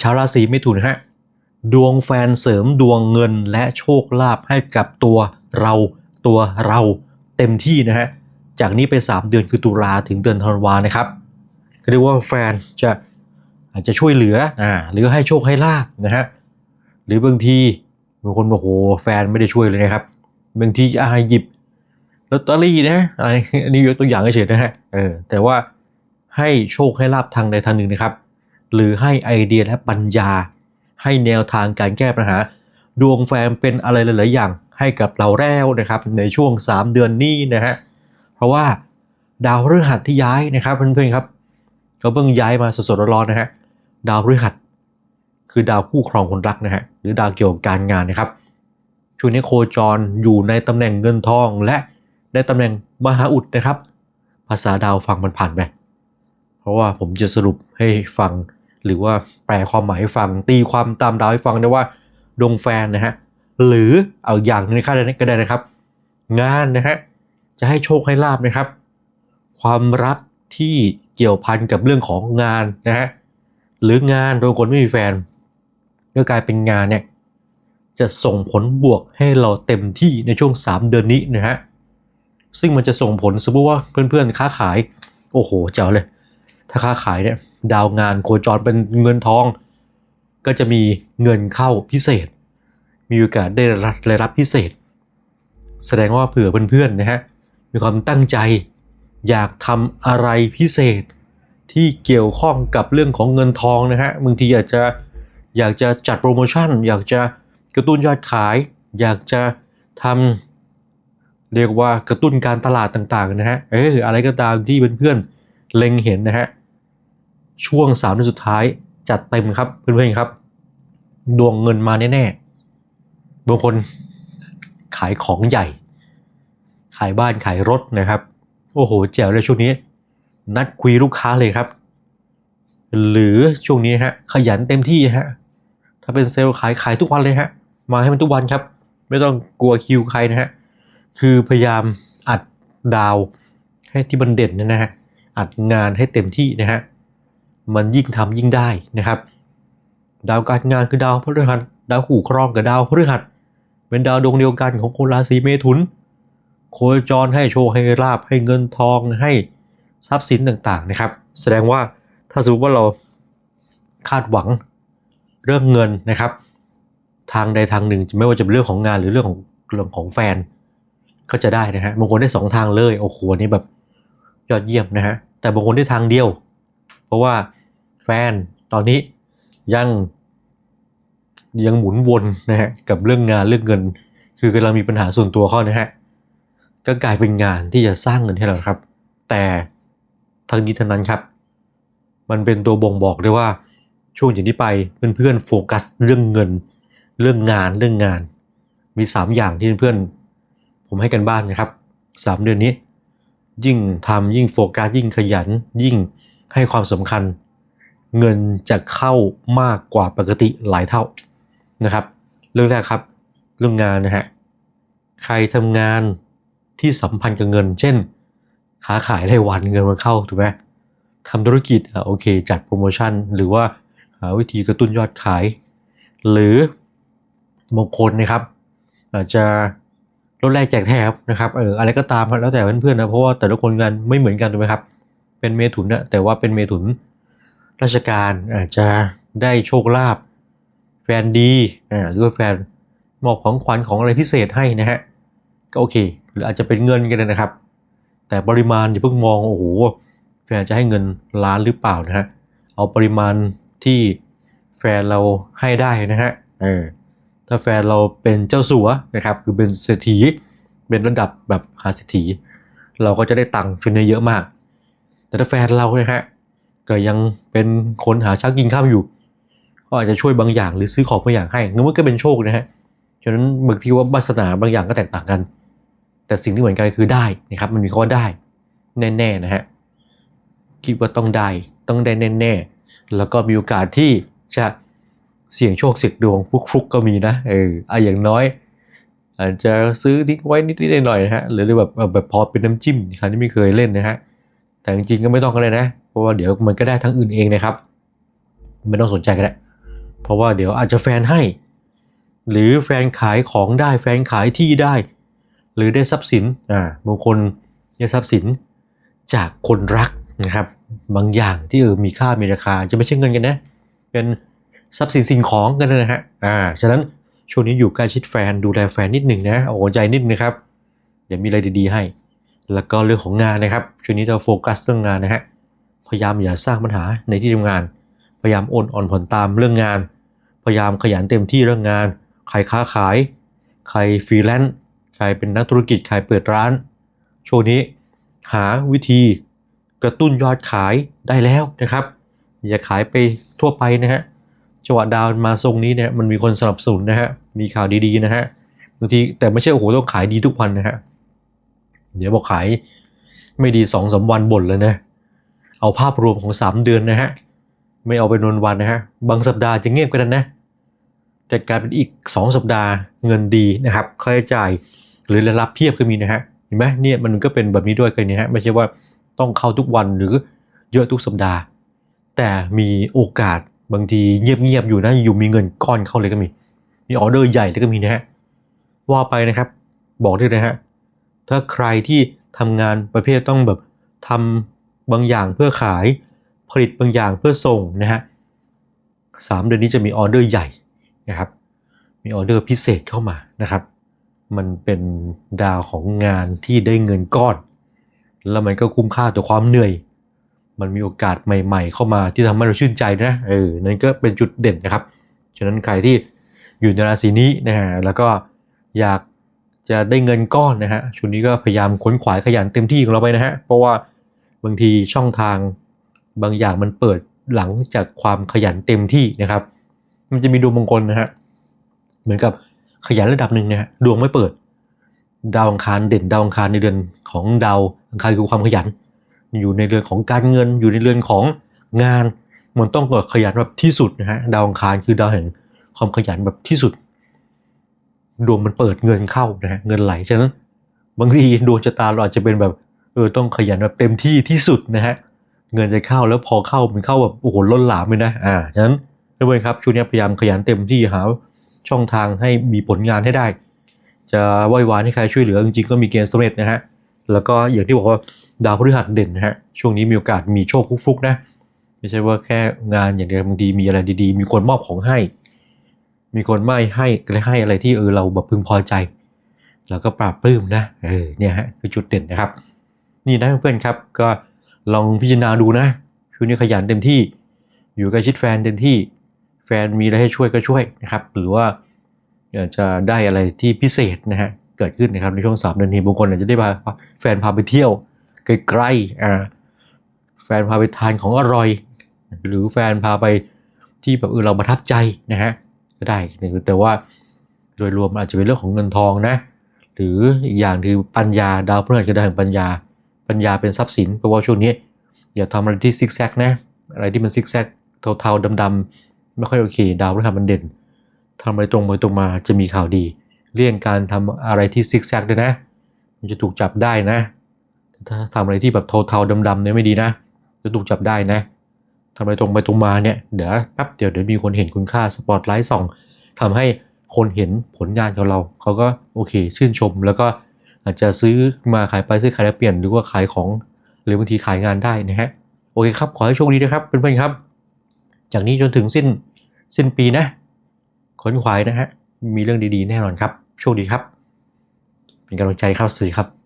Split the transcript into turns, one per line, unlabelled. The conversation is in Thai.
ชาวราศีมิถุนฮะดวงแฟนเสริมดวงเงินและโชคลาภให้กับตัวเราตัวเราเต็มที่นะฮะจากนี้ไป 3 เดือนคือตุลาถึงเดือนธันวานะครับเรียกว่าแฟนจะอาจจะช่วยเหลืออ่าหรือให้โชคให้ลาบนะฮะหรือบางทีบางคนบอกโอ้โหแฟนไม่ได้ช่วยเลยนะครับบางทีอาหยิบลอตเตอรี่นะอะไรอันนี้ยกตัวอย่างเฉยๆนะฮะเออแต่ว่าให้โชคให้ลาบทางใดทางหนึ่งนะครับ หรือให้ไอเดียและปัญญา ให้แนวทางการแก้ปัญหา ดวงแฟนเป็นอะไรหลาย ๆ อย่างให้กับเราแล้วนะครับในช่วง 3 เดือนนี้นะฮะเพราะว่าดาวพฤหัสที่ย้ายนะครับเพื่อน ๆ ครับเขาเพิ่งย้ายมาสดๆร้อนๆนะฮะดาวพฤหัส คือดาวคู่ครองคนรักนะฮะหรือดาวเกี่ยวกับการงานนะครับช่วงนี้โคจรอยู่ในตำแหน่งเงินทองและในตำแหน่งมหาอุดนะครับ ภาษาดาวฟังมันผ่านไปเพราะว่าผมจะสรุปให้ฟัง หรือว่าแปลความหมายให้ฟัง ตีความตามดาวให้ฟังได้ว่าดวงแฟนนะฮะหรือเอาอย่างหนึงค่าก็ได้นะครับ งานนะฮะจะให้โชคให้ลาบนะครับ ความรักที่เกี่ยวพันกับเรื่องของงานนะฮะหรืองานโดยคนไม่มีแฟนก็กลายเป็นงานเนี่ยจะส่งผลบวกให้เราเต็มที่ในช่วง 3 เดือนนี้นะฮะซึ่งมันจะส่งผลสมมติว่าเพื่อนๆค้าขาย โอ้โหเจ๋วเลย ถ้าค้าขายเนี่ยดาวงานโคจรเป็นเงินทอง ก็จะมีเงินเข้าพิเศษ มีโอกาสได้รับรายรับพิเศษ แสดงว่าเผื่อเพื่อนๆนะฮะมีความตั้งใจอยากทำอะไรพิเศษที่เกี่ยวข้องกับเรื่องของเงินทองนะฮะบางทีอยากจะอยากจะจัดโปรโมชั่น อยากจะกระตุ้นยอดขาย อยากจะทำเรียกว่ากระตุ้นการตลาดต่างๆนะฮะเอออะไรก็ตามที่เพื่อนๆ เล็งเห็นนะฮะช่วงสามเดือนสุดท้ายจัดเต็มครับเพื่อนๆครับ ดวงเงินมาแน่ๆบางคนขายของใหญ่ ขายบ้านขายรถนะครับ โอ้โหแจ๋วเลยช่วงนี้ นัดคุยลูกค้าเลยครับ หรือช่วงนี้ฮะขยันเต็มที่ฮะถ้าเป็นเซลล์ขายขายทุกวันเลยฮะมาให้มันทุกวันครับ ไม่ต้องกลัวคิวใครนะฮะคือพยายามอัดดาวให้ที่มันเด่นนะฮะ อัดงานให้เต็มที่นะฮะมันยิ่งทำยิ่งได้นะครับ ดาวการงานคือดาวพฤหัสดาวคู่ครองกับดาวพฤหัส เป็นดาวดวงเดียวกันของคนราศีเมถุน โคจรให้โชคให้ลาบให้เงินทองให้ทรัพย์สินต่างๆนะครับ แสดงว่าถ้าสมมติว่าเราคาดหวังเรื่องเงินนะครับ ทางใดทางหนึ่งไม่ว่าจะเป็นเรื่องของงานหรือเรื่องของเรื่องของแฟนก็จะได้นะฮะบางคนได้สองทางเลยโอ้โหอันนี่แบบยอดเยี่ยมนะฮะ แต่บางคนได้ทางเดียว เพราะว่าแฟนตอนนี้ยังยังหมุนวนนะฮะกับเรื่องงานเรื่องเงิน คือกำลังมีปัญหาส่วนตัวเขานะฮะก็กลายเป็นงานที่จะสร้างเงินให้เราครับ แต่ทั้งนี้ทั้งนั้นครับ มันเป็นตัวบ่งบอกได้ว่าช่วงจากนี้ไปเพื่อนๆโฟกัสเรื่องเงิน เรื่องงานเรื่องงาน มี 3 อย่างที่เพื่อนๆผมให้กันบ้านนะครับ 3 เดือนนี้ ยิ่งทำยิ่งโฟกัสยิ่งขยัน ยิ่งให้ความสำคัญ เงินจะเข้ามากกว่าปกติหลายเท่านะครับ เรื่องแรกครับ เรื่องงานนะฮะใครทำงานที่สัมพันธ์กับเงิน เช่น ค้าขายรายวันเงินมันเข้าถูกไหมทำธุรกิจอะโอเค จัดโปรโมชั่น หรือว่าหาวิธีกระตุ้นยอดขาย หรือบางคนนะครับ อาจจะ ลดแรกแจกแถมนะครับเอออะไรก็ตามแล้วแต่เพื่อนๆนะเพราะว่าแต่ละคนงานไม่เหมือนกันถูกไหมครับ เป็นเมถุนนะแต่ว่าเป็นเมถุนราชการอาจจะได้โชคลาภแฟนดีอ่าหรือว่าแฟนมอบของขวัญของอะไรพิเศษให้นะฮะก็โอเค หรืออาจจะเป็นเงินกันนะครับ แต่ปริมาณอย่าเพิ่งมองโอ้โหแฟนจะให้เงินล้านหรือเปล่านะฮะเอาปริมาณที่แฟนเราให้ได้นะฮะเออ ถ้าแฟนเราเป็นเจ้าสัวนะครับคือเป็นเศรษฐีเป็นระดับแบบหาเศรษฐี เราก็จะได้ตังค์คืนเยอะมาก แต่ถ้าแฟนเรานะฮะก็ยังเป็นคนหาเช้ากินข้าวอยู่ ก็อาจจะช่วยบางอย่างหรือซื้อของบางอย่างให้งั้นมันก็เป็นโชคนะฮะฉะนั้นบางทีว่าวาสนาบางอย่างก็แตกต่างกัน แต่สิ่งที่เหมือนกันคือได้นะครับ มันมีคำว่าได้แน่ๆนะฮะคิดว่าต้องได้ต้องได้แน่ๆแล้วก็มีโอกาสที่จะ เสี่ยงโชคเสี่ยงดวงฟุกๆก็มีนะเอออะอย่างน้อย อาจจะซื้อทิ้งไว้นิดๆหน่อยๆนะฮะหรือแบบแบบพอเป็นน้ำจิ้มครที่ไม่เคยเล่นนะฮะแต่จริงๆก็ไม่ต้องก็เลยนะ เพราะว่าเดี๋ยวมันก็ได้ทั้งอื่นเองนะครับ ไม่ต้องสนใจก็ได้เพราะว่าเดี๋ยวอาจจะแฟนให้ หรือแฟนขายของได้แฟนขายที่ได้ หรือได้ทรัพย์สินอ่าบางคนได้ทรัพย์สินจากคนรักนะครับ บางอย่างที่เออมีค่ามีราคาจะไม่ใช่เงินกันนะเป็น ทรัพย์สินสิ่งของกันนะฮะอ่าฉะนั้นช่วงนี้อยู่ใกล้ชิดแฟนดูแลแฟนนิดหนึ่งนะเอาหัวใจนิดนะครับ เดี๋ยวมีอะไรดีๆให้ แล้วก็เรื่องของงานนะครับ ช่วงนี้จะโฟกัสเรื่องงานนะฮะพยายามอย่าสร้างปัญหาในที่ทำงาน พยายามโอนอ่อนผ่อนตามเรื่องงาน พยายามขยันเต็มที่เรื่องงาน ใครค้าขาย ใครฟรีแลนซ์ใครเป็นนักธุรกิจใครเปิดร้าน ช่วงนี้หาวิธีกระตุ้นยอดขายได้แล้วนะครับ อย่าขายไปทั่วไปนะฮะ จังหวะดาวมาทรงนี้เนี่ยมันมีคนสนับสนุนนะฮะมีข่าวดีๆนะฮะบางทีแต่ไม่ใช่โอ้โหต้องขายดีทุกวันนะฮะเดี๋ยวบอกขายไม่ดีสองสามวันบ่นเลยนะ เอาภาพรวมของสามเดือนนะฮะไม่เอาเป็นวนวันนะฮะบางสัปดาห์จะเงียบกันนะแต่กายเป็นอีกสองสัปดาห์เงินดีนะครับค่าใช้จ่ายหรือรายรับเพียบก็มีนะฮะเห็นไหมเนี่ยมันก็เป็นแบบนี้ด้วยกันนะฮะไม่ใช่ว่าต้องเข้าทุกวันหรือเยอะทุกสัปดาห์ แต่มีโอกาส บางทีเงียบๆอยู่นะอยู่มีเงินก้อนเข้าเลยก็มี มีออเดอร์ใหญ่เลยก็มีนะฮะว่าไปนะครับ บอกได้เลยนะฮะถ้าใครที่ทำงานประเภทต้องแบบทำบางอย่างเพื่อขายผลิตบางอย่างเพื่อส่งนะฮะสามเดือนนี้จะมีออเดอร์ใหญ่นะครับ มีออเดอร์พิเศษเข้ามานะครับ มันเป็นดาวของงานที่ได้เงินก้อน แล้วมันก็คุ้มค่าต่อความเหนื่อย มันมีโอกาสใหม่ ๆ เข้ามาที่ทำให้เราชื่นใจนะเออนั่นก็เป็นจุดเด่นนะครับ ฉะนั้นใครที่อยู่ในราศีนี้นะฮะแล้วก็อยากจะได้เงินก้อนนะฮะช่วงนี้ก็พยายามค้นขวายขยันเต็มที่ของเราไปนะฮะเพราะว่าบางทีช่องทางบางอย่างมันเปิดหลังจากความขยันเต็มที่นะครับ มันจะมีดวงมงคลนะฮะเหมือนกับขยันระดับหนึ่งนะฮะดวงไม่เปิด ดาวอังคารเด่นดาวอังคารในเดือนของดาวอังคารคือความขยัน อยู่ในเรือนของการเงิน อยู่ในเรือนของงาน มันต้องขยันแบบที่สุดนะฮะดาวอังคารคือดาวแห่งความขยันแบบที่สุด ดวงมันเปิดเงินเข้านะฮะเงินไหลฉะนั้นบางทีดวงชะตาเราอาจจะเป็นแบบเออต้องขยันแบบเต็มที่ที่สุดนะฮะเงินจะเข้าแล้วพอเข้ามันเข้าแบบโอ้โหล้นหลามเลยนะอ่าฉะนั้นทุกคนครับช่วงนี้พยายามขยันเต็มที่หาช่องทางให้มีผลงานให้ได้ จะไหว้วานให้ใครช่วยเหลือจริงๆก็มีเกณฑ์สำเร็จนะฮะแล้วก็อย่างที่บอกว่า ดาวพฤหัสเด่นนะฮะช่วงนี้มีโอกาสมีโชคฟุกๆนะไม่ใช่ว่าแค่งานอย่างเดียวบางทีมีอะไรดีๆ มีคนมอบของให้ มีคนไม่ให้ก็เลยให้อะไรที่เออเราแบบพึงพอใจแล้วก็ปราบปลื้มนะเออเนี่ยฮะคือจุดเด่นนะครับ นี่นะเพื่อนครับก็ลองพิจารณาดูนะช่วงนี้ขยันเต็มที่ อยู่กล้ชิดแฟนเต็มที่แฟนมีอะไรให้ช่วยก็ช่วยนะครับ หรือว่าจะได้อะไรที่พิเศษนะฮะเกิดขึ้นนะครับในช่วงสามเดือนนี้บางคนอาจจะได้พาแฟนพาไปเที่ยว ไกลๆอ่าแฟนพาไปทานของอร่อย หรือแฟนพาไปที่แบบเออเราประทับใจนะฮะก็ได้ แต่ว่าโดยรวมอาจจะเป็นเรื่องของเงินทองนะ หรืออีกอย่างคือปัญญาดาวพฤหัสจะได้แห่งปัญญา ปัญญาเป็นทรัพย์สินเพราะว่าช่วงนี้อย่าทำอะไรที่ซิกแซกนะ อะไรที่มันซิกแซกเทาๆดำๆไม่ค่อยโอเค ดาวพฤหัสมันเด่นทำอะไรตรงไปตรงมาจะมีข่าวดี เลี่ยงการทำอะไรที่ซิกแซกด้วยนะ มันจะถูกจับได้นะ ถ้าทำอะไรที่แบบเทาๆดำๆเนี่ยไม่ดีนะจะถูกจับได้นะทำอะไรตรงไปตรงมาเนี่ยเดี๋ยวแป๊บเดียวเดี๋ยวมีคนเห็นคุณค่าสปอตไลท์ส่องทำให้คนเห็นผลงานของเรา เขาก็โอเค ชื่นชมแล้วก็อาจจะซื้อมาขายไปซื้อขายแล้วเปลี่ยนหรือว่าขายของ หรือบางทีขายงานได้นะฮะโอเคครับ ขอให้โชคดีนะครับเพื่อนๆครับ จากนี้จนถึงสิ้นสิ้นปีนะขนขวายนะฮะมีเรื่องดีๆแน่นอนครับ โชคดีครับ เป็นกำลังใจครับสวัสดีครับ